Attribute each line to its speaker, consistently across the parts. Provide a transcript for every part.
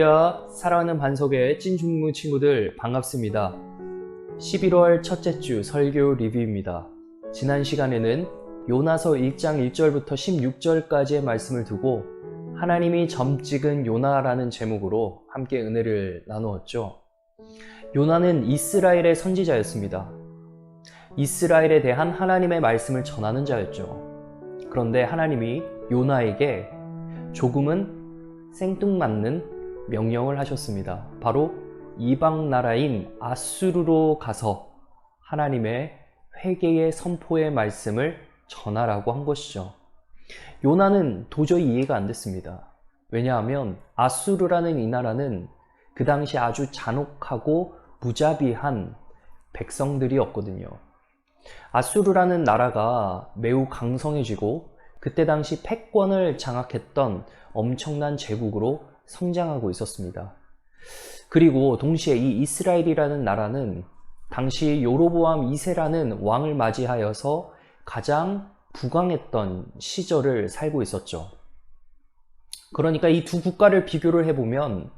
Speaker 1: 할렐루야, 사랑하는 반석의 찐중무 친구들 반갑습니다. 11월 첫째 주 설교 리뷰입니다. 지난 시간에는 요나서 1장 1절부터 16절까지의 말씀을 두고 하나님이 점 찍은 요나라는 제목으로 함께 은혜를 나누었죠. 요나는 이스라엘의 선지자였습니다. 이스라엘에 대한 하나님의 말씀을 전하는 자였죠. 그런데 하나님이 요나에게 조금은 생뚱맞는 명령을 하셨습니다. 바로 이방 나라인 아수르로 가서 하나님의 회개의 선포의 말씀을 전하라고 한 것이죠. 요나는 도저히 이해가 안 됐습니다. 왜냐하면 아수르라는 이 나라는 그 당시 아주 잔혹하고 무자비한 백성들이었거든요. 아수르라는 나라가 매우 강성해지고 그때 당시 패권을 장악했던 엄청난 제국으로 성장하고 있었습니다. 그리고 동시에 이 이스라엘이라는 나라는 당시 요로보암 2세라는 왕을 맞이하여서 가장 부강했던 시절을 살고 있었죠. 그러니까 이 두 국가를 비교를 해보면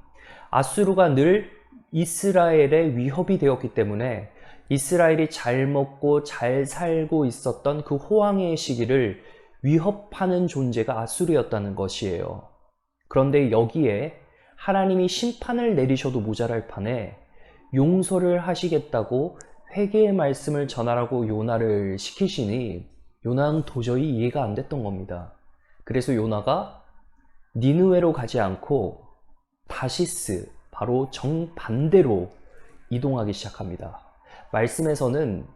Speaker 1: 아수르가 늘 이스라엘의 위협이 되었기 때문에 이스라엘이 잘 먹고 잘 살고 있었던 그 호황의 시기를 위협하는 존재가 아수르였다는 것이에요. 그런데 여기에 하나님이 심판을 내리셔도 모자랄 판에 용서를 하시겠다고 회개의 말씀을 전하라고 요나를 시키시니 요나는 도저히 이해가 안 됐던 겁니다. 그래서 요나가 니누웨로 가지 않고 다시스 바로 정반대로 이동하기 시작합니다. 말씀에서는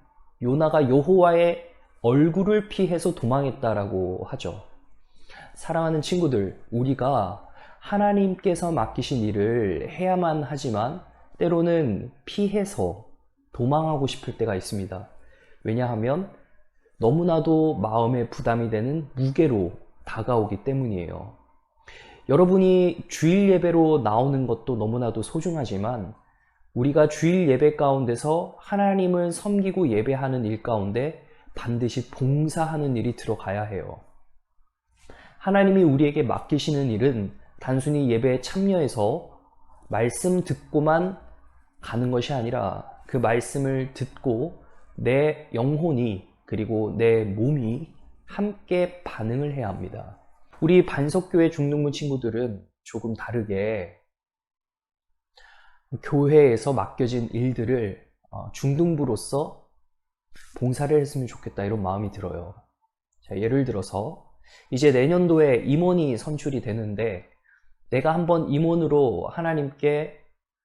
Speaker 1: 요나가 여호와의 얼굴을 피해서 도망했다라고 하죠. 사랑하는 친구들, 우리가 하나님께서 맡기신 일을 해야만 하지만 때로는 피해서 도망하고 싶을 때가 있습니다. 왜냐하면 너무나도 마음에 부담이 되는 무게로 다가오기 때문이에요. 여러분이 주일 예배로 나오는 것도 너무나도 소중하지만 우리가 주일 예배 가운데서 하나님을 섬기고 예배하는 일 가운데 반드시 봉사하는 일이 들어가야 해요. 하나님이 우리에게 맡기시는 일은 단순히 예배에 참여해서 말씀 듣고만 가는 것이 아니라 그 말씀을 듣고 내 영혼이 그리고 내 몸이 함께 반응을 해야 합니다. 우리 반석교회 중등부 친구들은 조금 다르게 교회에서 맡겨진 일들을 어, 중등부로서 봉사를 했으면 좋겠다 이런 마음이 들어요. 자, 예를 들어서 이제 내년도에 임원이 선출이 되는데 내가 한번 임원으로 하나님께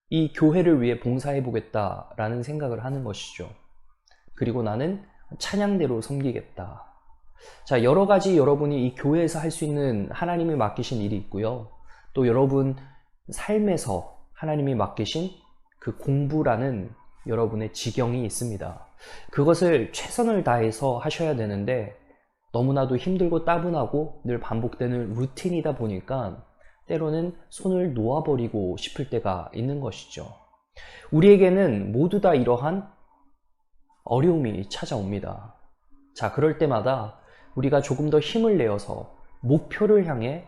Speaker 1: 이 교회를 위해 봉사해 보겠다라는 생각을 하는 것이죠. 그리고 나는 찬양대로 섬기겠다. 자, 여러 가지 여러분이 이 교회에서 할 수 있는 하나님이 맡기신 일이 있고요. 또 여러분 삶에서 하나님이 맡기신 그 공부라는 여러분의 지경이 있습니다. 그것을 최선을 다해서 하셔야 되는데 너무나도 힘들고 따분하고 늘 반복되는 루틴이다 보니까 때로는 손을 놓아버리고 싶을 때가 있는 것이죠. 우리에게는 모두 다 이러한 어려움이 찾아옵니다. 자, 그럴 때마다 우리가 조금 더 힘을 내어서 목표를 향해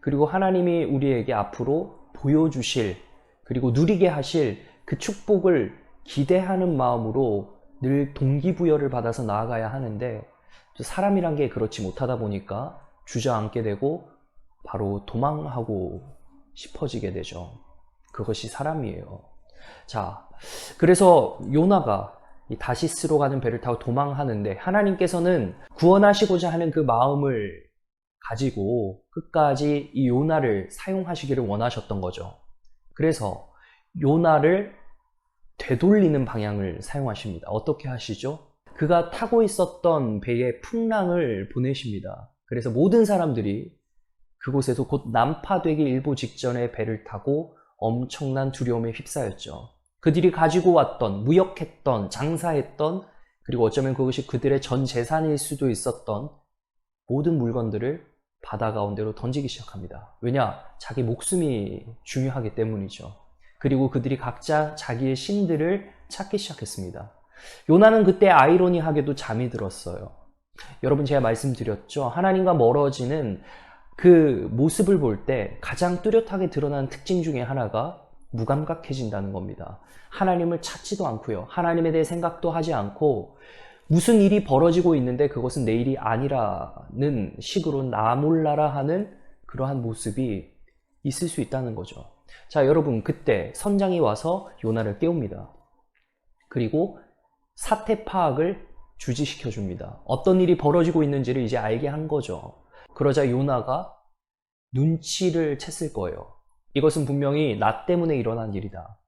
Speaker 1: 그리고 하나님이 우리에게 앞으로 보여주실 그리고 누리게 하실 그 축복을 기대하는 마음으로 늘 동기부여를 받아서 나아가야 하는데 사람이란 게 그렇지 못하다 보니까 주저앉게 되고 바로 도망하고 싶어지게 되죠. 그것이 사람이에요. 자, 그래서 요나가 다시스로 가는 배를 타고 도망하는데 하나님께서는 구원하시고자 하는 그 마음을 가지고 끝까지 이 요나를 사용하시기를 원하셨던 거죠. 그래서 요나를 되돌리는 방향을 사용하십니다. 어떻게 하시죠? 그가 타고 있었던 배에 풍랑을 보내십니다. 그래서 모든 사람들이 그곳에서 곧 난파되기 일보 직전에 배를 타고 엄청난 두려움에 휩싸였죠. 그들이 가지고 왔던, 무역했던, 장사했던, 그리고 어쩌면 그것이 그들의 전 재산일 수도 있었던 모든 물건들을 바다 가운데로 던지기 시작합니다. 왜냐? 자기 목숨이 중요하기 때문이죠. 그리고 그들이 각자 자기의 신들을 찾기 시작했습니다. 요나는 그때 아이러니하게도 잠이 들었어요. 여러분 제가 말씀드렸죠. 하나님과 멀어지는 그 모습을 볼 때 가장 뚜렷하게 드러나는 특징 중에 하나가 무감각해진다는 겁니다. 하나님을 찾지도 않고요. 하나님에 대해 생각도 하지 않고 무슨 일이 벌어지고 있는데 그것은 내 일이 아니라는 식으로 나 몰라라 하는 그러한 모습이 있을 수 있다는 거죠. 자, 여러분, 그때 선장이 와서 요나를 깨웁니다. 그리고 사태 파악을 주지시켜 줍니다. 어떤 일이 벌어지고 있는지를 이제 알게 한 거죠. 그러자 요나가 눈치를 챘을 거예요. 이것은 분명히 나 때문에 일어난 일이다.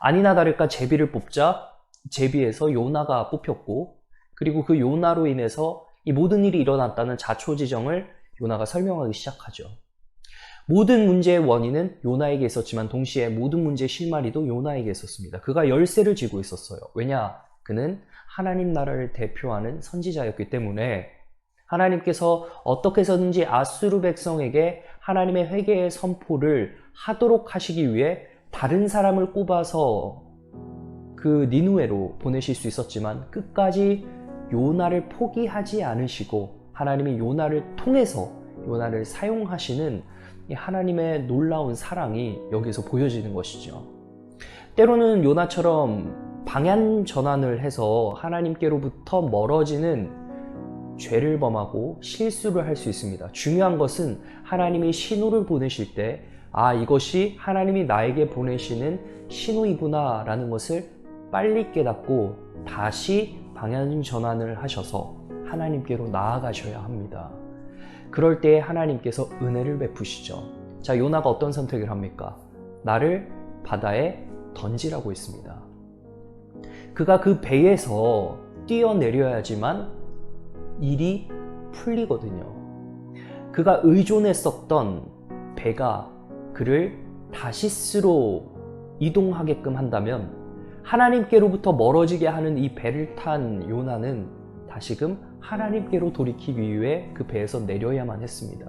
Speaker 1: 아니나 다를까 제비를 뽑자 제비에서 요나가 뽑혔고 그리고 그 요나로 인해서 이 모든 일이 일어났다는 자초지정을 요나가 설명하기 시작하죠. 모든 문제의 원인은 요나에게 있었지만 동시에 모든 문제의 실마리도 요나에게 있었습니다. 그가 열쇠를 쥐고 있었어요. 왜냐? 그는 하나님 나라를 대표하는 선지자였기 때문에 하나님께서 어떻게 해서든지 아수르 백성에게 하나님의 회개의 선포를 하도록 하시기 위해 다른 사람을 꼽아서 그 니누에로 보내실 수 있었지만 끝까지 요나를 포기하지 않으시고 하나님이 요나를 통해서 요나를 사용하시는 이 하나님의 놀라운 사랑이 여기서 보여지는 것이죠. 때로는 요나처럼 방향 전환을 해서 하나님께로부터 멀어지는 죄를 범하고 실수를 할 수 있습니다. 중요한 것은 하나님이 신호를 보내실 때, 아, 이것이 하나님이 나에게 보내시는 신호이구나 라는 것을 빨리 깨닫고 다시 방향 전환을 하셔서 하나님께로 나아가셔야 합니다. 그럴 때 하나님께서 은혜를 베푸시죠. 자, 요나가 어떤 선택을 합니까? 나를 바다에 던지라고 했습니다. 그가 그 배에서 뛰어내려야지만 일이 풀리거든요. 그가 의존했었던 배가 그를 다시스로 이동하게끔 한다면 하나님께로부터 멀어지게 하는 이 배를 탄 요나는 다시금 하나님께로 돌이키기 위해 그 배에서 내려야만 했습니다.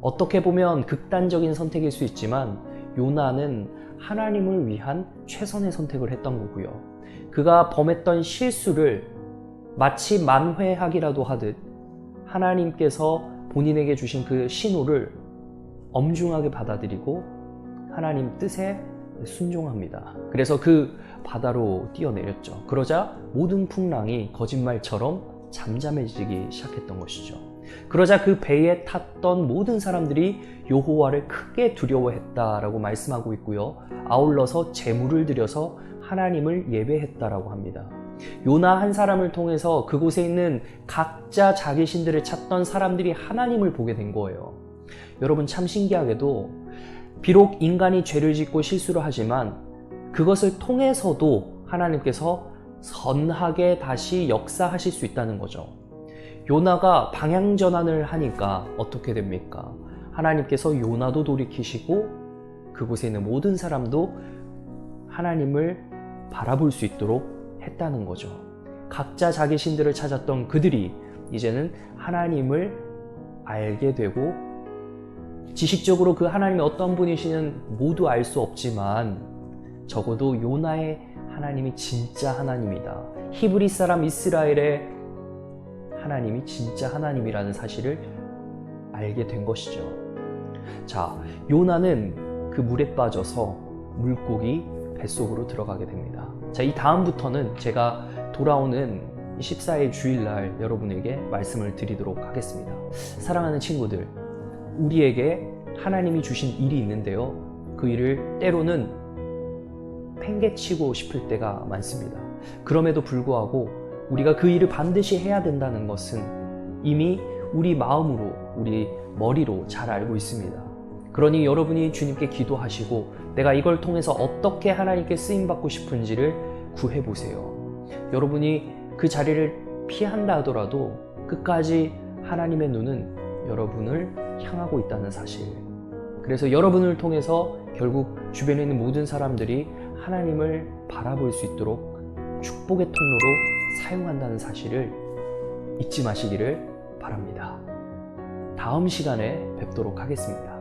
Speaker 1: 어떻게 보면 극단적인 선택일 수 있지만 요나는 하나님을 위한 최선의 선택을 했던 거고요. 그가 범했던 실수를 마치 만회하기라도 하듯 하나님께서 본인에게 주신 그 신호를 엄중하게 받아들이고 하나님 뜻에 순종합니다. 그래서 그 바다로 뛰어내렸죠. 그러자 모든 풍랑이 거짓말처럼 잠잠해지기 시작했던 것이죠. 그러자 그 배에 탔던 모든 사람들이 여호와를 크게 두려워했다라고 말씀하고 있고요. 아울러서 제물을 드려서 하나님을 예배했다라고 합니다. 요나 한 사람을 통해서 그곳에 있는 각자 자기 신들을 찾던 사람들이 하나님을 보게 된 거예요. 여러분 참 신기하게도 비록 인간이 죄를 짓고 실수를 하지만 그것을 통해서도 하나님께서 선하게 다시 역사하실 수 있다는 거죠. 요나가 방향 전환을 하니까 어떻게 됩니까? 하나님께서 요나도 돌이키시고 그곳에 있는 모든 사람도 하나님을 바라볼 수 있도록 했다는 거죠. 각자 자기 신들을 찾았던 그들이 이제는 하나님을 알게 되고 지식적으로 그 하나님이 어떤 분이시는 모두 알 수 없지만 적어도 요나의 하나님이 진짜 하나님이다. 히브리 사람 이스라엘의 하나님이 진짜 하나님이라는 사실을 알게 된 것이죠. 자, 요나는 그 물에 빠져서 물고기 뱃속으로 들어가게 됩니다. 자, 이 다음부터는 제가 돌아오는 14일 주일날 여러분에게 말씀을 드리도록 하겠습니다. 사랑하는 친구들, 우리에게 하나님이 주신 일이 있는데요. 그 일을 때로는 팽개치고 싶을 때가 많습니다. 그럼에도 불구하고 우리가 그 일을 반드시 해야 된다는 것은 이미 우리 마음으로, 우리 머리로 잘 알고 있습니다. 그러니 여러분이 주님께 기도하시고 내가 이걸 통해서 어떻게 하나님께 쓰임받고 싶은지를 구해보세요. 여러분이 그 자리를 피한다 하더라도 끝까지 하나님의 눈은 여러분을 향하고 있다는 사실. 그래서 여러분을 통해서 결국 주변에 있는 모든 사람들이 하나님을 바라볼 수 있도록 축복의 통로로 사용한다는 사실을 잊지 마시기를 바랍니다. 다음 시간에 뵙도록 하겠습니다.